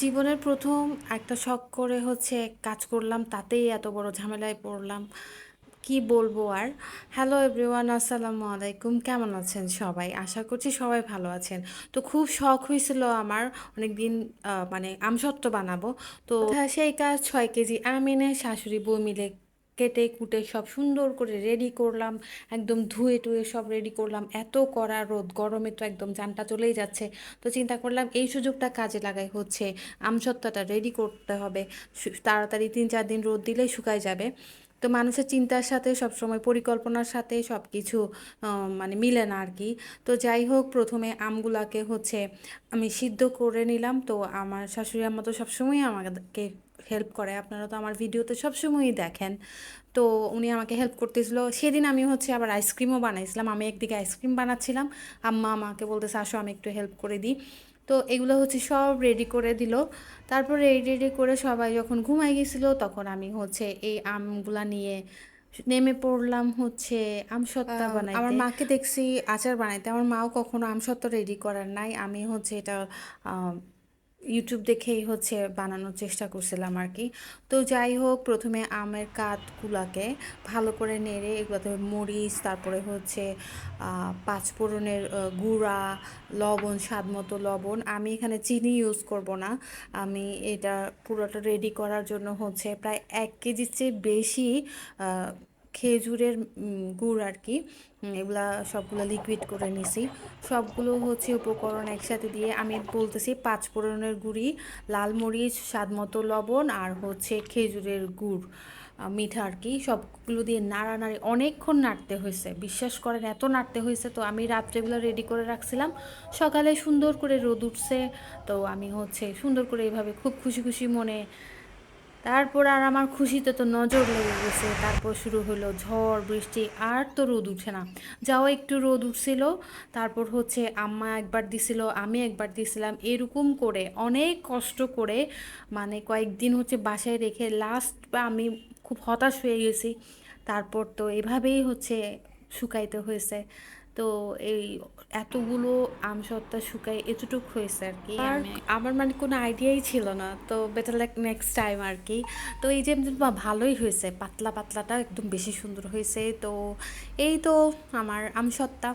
জীবনের প্রথম একটা শখ করে হচ্ছে কাজ করলাম, তাতেই এত বড় ঝামেলায় পড়লাম। কি বলব আর? হ্যালো এভরিওয়ান আসসালামু আলাইকুম। কেমন আছেন সবাই? আশা করছি সবাই ভালো আছেন। তো খুব শখ হয়েছিল আমার অনেক দিন মানে আমসত্ত্ব বানাবো। তো সেই কাজ ছয় কেজি আম এনে শাশুড়ি বউ মিলে কেটে কুটে সব সুন্দর করে রেডি করলাম, একদম ধুয়ে টুয়ে সব রেডি করলাম। এত কড়া রোদ, গরমে তো একদম জানটা চলেই যাচ্ছে। তো চিন্তা করলাম এই সুযোগটা কাজে লাগাই হচ্ছে আমসত্ত্বটা রেডি করতে হবে। তাড়াতাড়ি তিন চার দিন রোদ দিলেই শুকায় যাবে। তো মানুষের চিন্তার সাথে, সবসময় পরিকল্পনার সাথে সব কিছু মানে মিলে না আর কি তো যাই হোক, প্রথমে আমগুলাকে হচ্ছে আমি সিদ্ধ করে নিলাম। তো আমার শাশুড়ি আম্মা তো সবসময়ই আমাকে হেল্প করে। আপনারা তো আমার ভিডিওতে সবসময়ই দেখেন। তো উনি আমাকে হেল্প করতেছিল। সেদিন আমি হচ্ছে আবার আইসক্রিমও বানাইছিলাম। আমি একদিকে আইসক্রিম বানাচ্ছিলাম। আম্মা আমাকে বলতেছে আসো আমি একটু হেল্প করে দিই। তো এগুলো হচ্ছে সব রেডি করে দিল। তারপর রেডি রেডি করে সবাই যখন ঘুমাই গেছিল তখন আমি হচ্ছে এই আমগুলা নিয়ে নেমে পড়লাম হচ্ছে আমসত্ত্বা আহ, বানাইতে। আমার মাকে দেখছি আচার বানাইতে। আমার মাও কখনো আমসত্ত্ব রেডি করার নাই। আমি হচ্ছে এটা ইউটিউব দেখেই হচ্ছে বানানোর চেষ্টা করছিলাম আর কি। তো যাই হোক, প্রথমে আমের কাঠগুলাকে ভালো করে নেড়ে, এগুলোতে মরিচ, তারপরে হচ্ছে পাঁচফোড়নের গুঁড়া, লবণ, স্বাদ মতো লবণ। আমি এখানে চিনি ইউজ করব না। আমি এটা পুরোটা রেডি করার জন্য হচ্ছে প্রায় এক কেজির চেয়ে বেশি খেজুরের গুড় আর কি এগুলা সবগুলো লিকুইড করে নিছি। সবগুলো হচ্ছে উপকরণ একসাথে দিয়ে আমি বলতেছি পাঁচ ফোড়নের গুঁড়ি, লাল মরিচ, স্বাদ মতো লবণ আর হচ্ছে খেজুরের গুড় মিঠা আর কি, সবগুলো দিয়ে নাড়া নাড়ি অনেকক্ষণ নাড়তে হয়েছে। বিশ্বাস করেন, এত নাড়তে হয়েছে তো আমি রাত্রেগুলো রেডি করে রাখছিলাম। সকালে সুন্দর করে রোদ উঠছে, তো আমি হচ্ছে সুন্দর করে এইভাবে খুব খুশি খুশি মনে তারপর আর আমার খুশিতে তো নজর লেগে গেছে। তারপর শুরু হলো ঝড়, বৃষ্টি, আর তো রোদ উঠে না। যাও একটু রোদ উঠছিল, তারপর হচ্ছে আম্মা একবার দিছিল, আমি একবার দিছিলাম, এরকম করে, অনেক কষ্ট করে মানে কয়েকদিন হচ্ছে বাসায় রেখে লাস্ট আমি খুব হতাশ হয়ে গেছি। তারপর তো এভাবেই হচ্ছে শুকাইতে হয়েছে। তো এই এতগুলো আম সত্তা শুকাই এতটুক হয়েছে আর কি। আর আমার মানে কোনো আইডিয়াই ছিল না তো বেটার লাইক নেক্সট টাইম আর কি। তো এই যে ভালোই হয়েছে পাতলা পাতলাটা একদম বেশি সুন্দর হয়েছে। তো এই তো আমার আমসত্ত্বা।